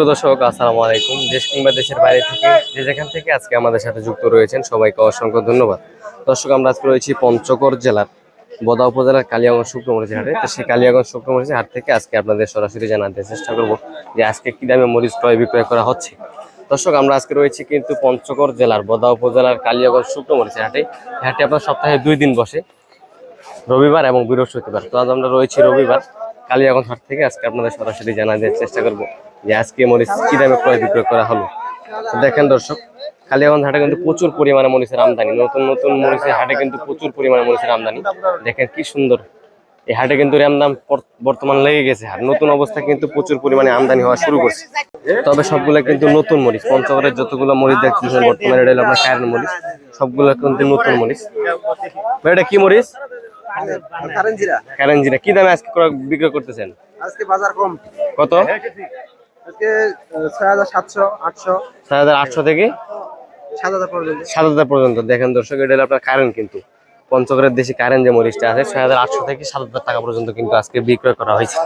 সুপ্রিয় দর্শক, আসসালামু আলাইকুম। দেশ কিংবা দেশের বাইরে থেকে যে যেখান থেকে আজকে আমাদের সাথে যুক্ত রয়েছেন, সবাইকে অসংখ্য ধন্যবাদ। দর্শক, আমরা আজকে রয়েছি পঞ্চগড় জেলার বদা উপজেলার কালিয়াগঞ্জ শুক্রমরিচি হাটে তো সেই কালিয়াগঞ্জ শুক্রমরিচি হাট থেকে আজকে আপনাদের সরাসরি জানাতে চেষ্টা করব যে আজকে কী দামে মরিচ ক্রয় বিক্রয় করা হচ্ছে। দর্শক, আমরা আজকে রয়েছি কিন্তু পঞ্চগড় জেলার বদা উপজেলার কালিয়াগঞ্জ শুক্রমরিচি হাটে হাটে আপনার সপ্তাহে দুই দিন বসে, রবিবার এবং বৃহস্পতিবার। তো আজ আমরা রয়েছি রবিবার। কালিয়াগঞ্জ হাট থেকে আজকে আপনাদের সরাসরি জানা দেওয়ার চেষ্টা করব। যে আজকে মরিচ কি দামে ক্রয় বিক্রয় করা হলো? দেখেন দর্শক কালিয়াগঞ্জ হাটে কিন্তু প্রচুর পরিমাণে মরিচের আমদানি। নতুন নতুন মরিচের হাটে কিন্তু প্রচুর পরিমাণে মরিচের আমদানি। দেখেন কি সুন্দর। এই হাটে কিন্তু র্যাম দাম বর্তমান লেগে গেছে আর নতুন অবস্থা কিন্তু প্রচুর পরিমাণে আমদানি হওয়া শুরু করছে। তবে সবগুলো কিন্তু নতুন মরিচ। পঞ্চগড়ের যতগুলো মরিচ দেখতেছেন বর্তমানে এটা হলো আপনার কারেন্ট মরিচ। সবগুলো কিন্তু নতুন মরিচ। এটা কি মরিচ? কারেন্ট জিরা। কি দামে আজকে ক্রয় বিক্রয় করতেছেন? আজকে বাজার কম। কত? ছয় হাজার আটশো। থেকে সাত হাজার পর্যন্ত। দেখেন দর্শক এটা হলো আপনার কারেন্ট কিন্তু। পঞ্চগড়ের দেশি কারেন্ট যে মরিচটা আছে ছয় হাজার আটশো থেকে সাত হাজার টাকা পর্যন্ত কিন্তু আজকে বিক্রয় করা হয়েছে।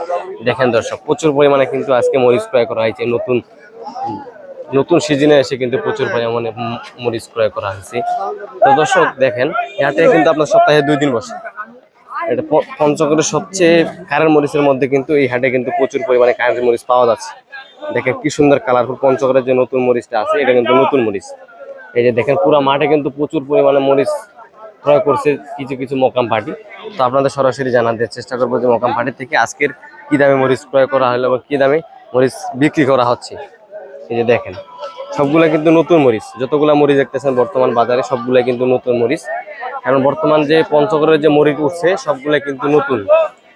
দেখেন দর্শক প্রচুর পরিমাণে কিন্তু আজকে মরিচ ক্রয় করা হয়েছে। নতুন নতুন সিজনে এসে কিন্তু প্রচুর পরিমাণে মরিচ ক্রয় করা হয়েছে। তো দর্শক দেখেন হাটে কিন্তু আপনার সপ্তাহে দুই দিন বসে। এটা পঞ্চগড়ের সবচেয়ে কারেন্ট মরিচের মধ্যে কিন্তু এই হাটে কিন্তু প্রচুর পরিমাণে কারেন্ট মরিচ পাওয়া যাচ্ছে। দেখেন কি সুন্দর কালারফুল পঞ্চগড়ের যে নতুন মরিচটা আছে, এটা কিন্তু নতুন মরিচ। এই যে দেখেন, পুরো মাঠে কিন্তু প্রচুর পরিমাণে মরিচ ক্রয় করছে কিছু কিছু মোকাম পার্টি। তো আপনাদের সরাসরি জানাতে চেষ্টা করব যে মোকাম পার্টি থেকে আজকের কি দামে মরিচ ক্রয় করা হলো এবং কী দামে মরিচ বিক্রি করা হচ্ছে। এই যে দেখেন, সবগুলা কিন্তু নতুন মরিচ। যতগুলা মরিচ দেখতেছেন বর্তমান বাজারে সবগুলা কিন্তু নতুন মরিচ। কারণ বর্তমান যে পঞ্চগড়ের যে মরিচ উঠছে সবগুলা কিন্তু নতুন।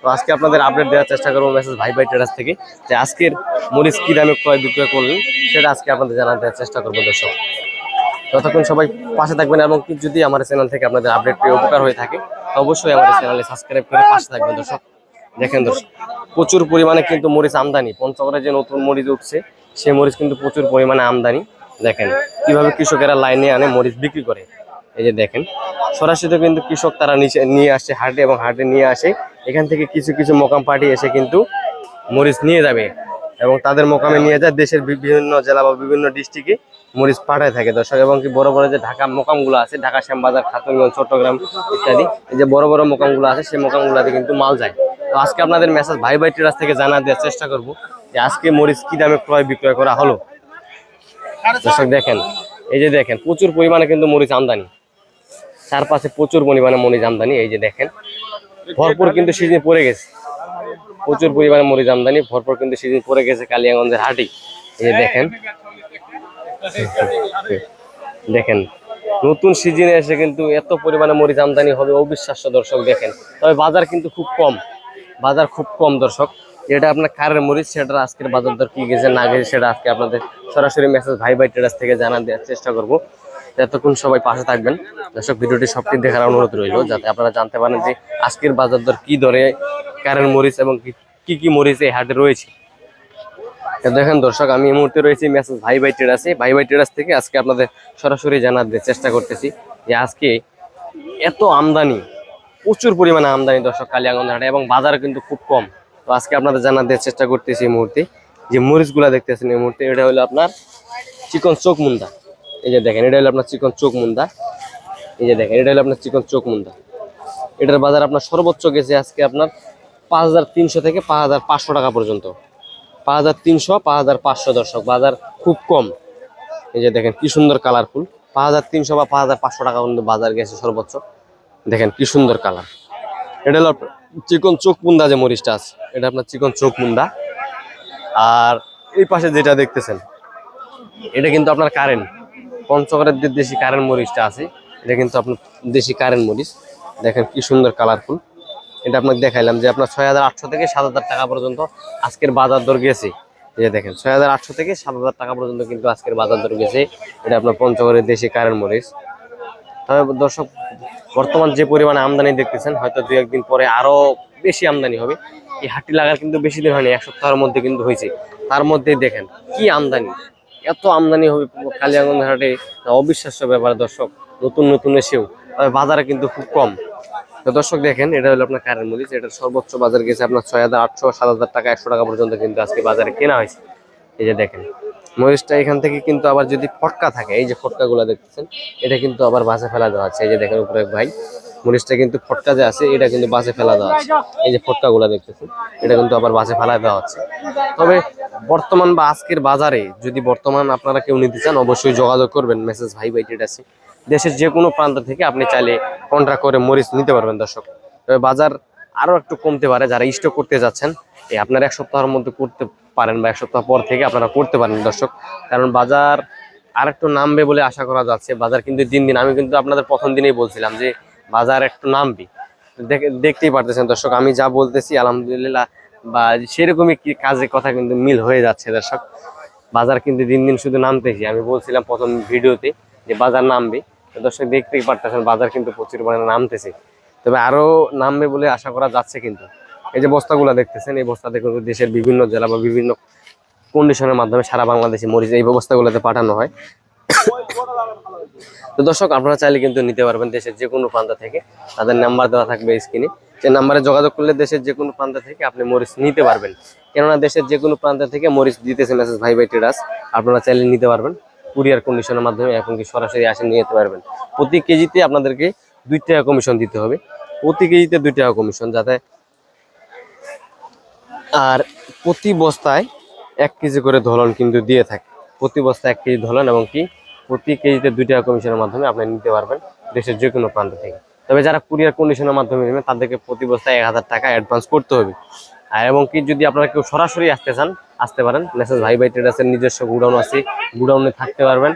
তো আজকে আপনাদের আপডেট দেওয়ার চেষ্টা করব মেসেজ ভাই ভাই টেরাস থেকে যে আজকের মরিচ কী দামে ক্রয় বিক্রয় করলেন, সেটা আজকে আপনাদের জানাতে দেওয়ার চেষ্টা করব দর্শক। ততক্ষণ সবাই পাশে থাকবেন এবং যদি আমার চ্যানেল থেকে আপনাদের আপডেট পেয়ে উপকার হয়ে থাকে অবশ্যই আমার চ্যানেলে সাবস্ক্রাইব করে পাশে থাকবেন দর্শক। দেখেন দর্শক, প্রচুর পরিমাণে কিন্তু মরিচ আমদানি পঞ্চগড়ে যে নতুন মরিচ উঠছে, সেই মরিচ কিন্তু প্রচুর পরিমাণে আমদানি। দেখেন, কীভাবে কৃষকেরা লাইনে আনে মরিচ বিক্রি করে। এই যে দেখেন, সরাসরি কিন্তু কৃষক তারা নিচে নিয়ে আসে, হাটে এবং হাটে নিয়ে আসে। এখান থেকে কিছু কিছু মোকাম পার্টি এসে কিন্তু মরিচ নিয়ে যাবে এবং তাদের মোকামে নিয়ে যায়। দেশের বিভিন্ন জেলা বা বিভিন্ন ডিস্ট্রিক্টে মরিচ পাঠায় থাকে দর্শক। এবং কি বড় বড় যে ঢাকা মোকামগুলো আছে, ঢাকা শ্যামবাজার, খাতুনগঞ্জ, চট্টগ্রাম ইত্যাদি যে বড় বড় মোকামগুলো আছে, সেই মোকামগুলোতে কিন্তু মাল যায়। তো আজকে আপনাদের মেসেজ ভাই ভাই টেরাস থেকে জানা দেওয়ার চেষ্টা করব যে আজকে মরিচ কী দামে ক্রয় বিক্রয় করা হলো? দর্শক দেখেন, এই যে দেখেন, প্রচুর পরিমাণে কিন্তু মরিচ আমদানি। চারপাশে প্রচুর পরিমাণে মরিচ আমদানি, এই যে দেখেন। ভরপুর কিন্তু সিজন পড়ে গেছে। প্রচুর পরিমাণে মরিচ আমদানি, ভরপুর কিন্তু সিজন পড়ে গেছে কালিয়াগঞ্জের হাটি। এই যে দেখেন। দেখেন, নতুন সিজনে এসে কিন্তু এত পরিমাণে মরিচ আমদানি হবে, অবিশ্বাস্য দর্শক দেখেন। তবে বাজার কিন্তু খুব কম, বাজার খুব কম দর্শক। যেটা আপনার কারের মরিচ সেটা আজকের বাজার দর কি গেছে না গেছে, সেটা আজকে আপনাদের সরাসরি মেসেজ ভাই ভাই টেরাস থেকে জানা দেওয়ার চেষ্টা করব। এতক্ষণ সবাই পাশে থাকবেন। দর্শক, ভিডিওটি সবটি দেখার অনুরোধ রইল, যাতে আপনারা জানতে পারেন যে আজকের বাজার দর কি দরে, কারের মরিচ এবং কি- কি মরিচ এই হাটে রয়েছে। দেখেন দর্শক, আমি এই মুহূর্তে রয়েছি মেসেজ ভাই ভাই টেরাসে ভাই ভাই টেরাস থেকে আজকে আপনাদের সরাসরি জানাতে চেষ্টা করতেছি যে আজকে এত আমদানি, প্রচুর পরিমাণে আমদানি দর্শক কালিয়াগঞ্জ হাটে এবং বাজার কিন্তু খুব কম। তো আজকে আপনাদের জানাতে চেষ্টা করতেছি এই মুহূর্তে। যে মরিচগুলা দেখতেছেন এই মুহূর্তে, এটা হলো আপনার চিকন চোখ মুন্দা। এই যে দেখেন, এটা হলো আপনার চিকন চোখ মুন্দা। এই যে দেখেন, এটা হলো আপনার চিকন চোখ মুন্দা। এটার বাজার আপনার সর্বোচ্চ গেছে আজকে আপনার পাঁচ হাজার তিনশো থেকে পাঁচ হাজার পাঁচশো টাকা পর্যন্ত। পাঁচ হাজার তিনশো, পাঁচ হাজার পাঁচশো দর্শক, বাজার খুব কম। এই যে দেখেন, কি সুন্দর কালারফুল। পাঁচ হাজার তিনশো বা পাঁচ হাজার পাঁচশো টাকা পর্যন্ত বাজার গেছে সর্বোচ্চ। দেখেন, কি সুন্দর কালার। এটা হলো চিকন চোখ মুন্দা যে মরিচটা আছে, এটা আপনার চিকন চোখ মুন্দা। আর এই পাশে যেটা দেখতেছেন, এটা কিন্তু আপনার কারেন্ট। পঞ্চগড়ের যে দেশি কারেন্ট মরিচটা আছে, এটা কিন্তু আপনার দেশি কারেন্ট মরিচ। দেখেন কি সুন্দর কালারফুল এটা আপনাকে দেখাইলাম যে আপনার ছয় হাজার আটশো থেকে সাত হাজার টাকা পর্যন্ত আজকের বাজার দর গেছে। এই যে দেখেন, ছয় হাজার আটশো থেকে সাত হাজার টাকা পর্যন্ত কিন্তু আজকের বাজার দর গেছে। এটা আপনার পঞ্চগড়ের দেশি কারেন্ট মরিচ। তবে দর্শক, বর্তমান যে পরিমাণে আমদানি দেখতেছেন, হয়তো দু একদিন পরে আরও বেশি আমদানি হবে। এই হাটটি লাগার কিন্তু বেশি দিন হয়নি, এক সপ্তাহের মধ্যে কিন্তু হয়েছে। তার মধ্যেই দেখেন কি আমদানি। এত আমদানি হবে কালিয়াগঞ্জ হাটে অবিশ্বাস্য ব্যাপার দর্শক, নতুন নতুন এসেও, তবে বাজারে কিন্তু খুব কম। তো দর্শক দেখেন, এটা হলো আপনার কারেন্ট মরিচ এটার সর্বোচ্চ বাজার গেছে আপনার ছয় হাজার আটশো, সাত হাজার টাকা, একশো টাকা পর্যন্ত কিন্তু আজকে বাজারে কেনা হয়েছে। এই যে দেখেন, মরিচটা এখান থেকে কিন্তু আবার যদি ফটকা থাকে, এই যে ফটকাগুলো দেখতেছেন, এটা কিন্তু আবার বাসে ফেলা দেওয়া আছে এই যে দেখেন উপরে ভাই মরিচটা কিন্তু ফটকা যে আছে, এটা কিন্তু বাসে ফেলা দেওয়া আছে। এই যে ফটকাগুলো দেখতেছেন, এটা কিন্তু আবার বাসে ফেলা দেওয়া হচ্ছে তবে বর্তমান বা আজকের বাজারে যদি বর্তমান আপনারা কেউ নিতে চান, অবশ্যই যোগাযোগ করবেন। মেসেজ ভাই ভাই আছে, দেশের যে কোনো প্রান্ত থেকে আপনি চাইলে কন্ট্রাক্ট করে মরিচ নিতে পারবেন দর্শক। তবে বাজার আরও একটু কমতে পারে, যারা স্টক করতে যাচ্ছেন এই আপনারা এক সপ্তাহের মধ্যে করতে পারেন বা এক সপ্তাহ পর থেকে আপনারা করতে পারেন দর্শক। কারণ বাজার আর একটু নামবে বলে আশা করা যাচ্ছে। বাজার কিন্তু দিন দিন, আমি কিন্তু আপনাদের প্রথম দিনেই বলছিলাম যে বাজার একটু নামবে। দেখে- দেখতেই পারতেছেন দর্শক, আমি যা বলতেছি, আলহামদুলিল্লাহ, বা সেরকমই কি কাজে কথা কিন্তু মিল হয়ে যাচ্ছে দর্শক। বাজার কিন্তু দিন দিন শুধু নামতেছি। আমি বলছিলাম প্রথম ভিডিওতে যে বাজার নামবে। দর্শক দেখতেই পারতেছেন, বাজার কিন্তু প্রচুর পরিমাণে নামতেছে। তবে আরও নামবে বলে আশা করা যাচ্ছে কিন্তু। এই যে বস্তাগুলো দেখতেছেন, এই বস্তাতে কিন্তু দেশের বিভিন্ন জেলা বা বিভিন্ন কন্ডিশনের মাধ্যমে সারা বাংলাদেশে মরিচ এই ব্যবস্থাগুলোতে পাঠানো হয়। তো দর্শক, আপনারা চাইলে কিন্তু নিতে পারবেন দেশের যে কোনো প্রান্ত থেকে। তাদের নাম্বার দেওয়া থাকবে স্ক্রিনে যে নাম্বারে যোগাযোগ করলে দেশের যে কোনো প্রান্ত থেকে আপনি মরিচ নিতে পারবেন। কেননা দেশের যে কোনো প্রান্ত থেকে মরিচ দিতেছে মেসেজ ভাই ভাই ট্রেডার্স আপনারা চাইলে নিতে পারবেন। কুরিয়ার কন্ডিশনের মাধ্যমে এখন কি সরাসরি আসে নিয়ে যেতে পারবেন। প্রতি কেজিতে আপনাদেরকে দুই টাকা কমিশন দিতে হবে। প্রতি কেজিতে দুই টাকা কমিশন যাতে আর প্রতি বস্তায় এক কেজি করে ধলন কিন্তু দিয়ে থাকে। প্রতি বস্তায় এক কেজি ধলন এবং কি প্রতি কেজিতে দুই টাকা কমিশনের মাধ্যমে আপনি নিতে পারবেন দেশের যে কোনো প্রান্ত থেকে। তবে যারা কুরিয়ার কন্ডিশনের মাধ্যমে নেবেন, তাদেরকে প্রতি বস্তায় এক হাজার টাকা অ্যাডভান্স করতে হবে। আর এবং কি যদি আপনারা কেউ সরাসরি আসতে চান, আসতে পারেন। মেসেজ ভাই ভাই ট্রেডার্সের নিজস্ব গুডাউন আছে, গুডাউনে থাকতে পারবেন।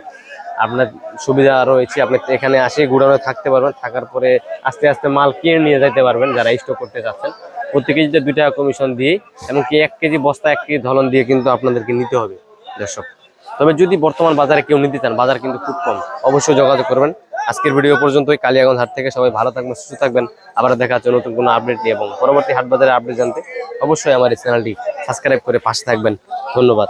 আপনার সুবিধা রয়েছে, আপনি এখানে আসে গুডাউনে থাকতে পারবেন। থাকার পরে আস্তে আস্তে মাল কিনে নিয়ে যেতে পারবেন যারা স্টক করতে চাচ্ছেন। প্রতি কেজিতে দুই টাকা কমিশন দিয়ে এমনকি এক কেজি বস্তা, এক কেজি ধলন দিয়ে কিন্তু আপনাদেরকে নিতে হবে, দর্শক। তবে যদি বর্তমান বাজারে কেউ নিতে চান, বাজার কিন্তু খুব কম। অবশ্যই যোগাযোগ করবেন। আজকের ভিডিও পর্যন্তই। কালিয়াগঞ্জ হাট থেকে সবাই ভালো থাকবেন, সুস্থ থাকবেন। আবার দেখা হচ্ছে নতুন কোনো আপডেট নিয়ে এবং পরবর্তী হাট বাজারে আপডেট জানতে অবশ্যই আমার এই চ্যানেলটি সাবস্ক্রাইব করে পাশে থাকবেন। ধন্যবাদ।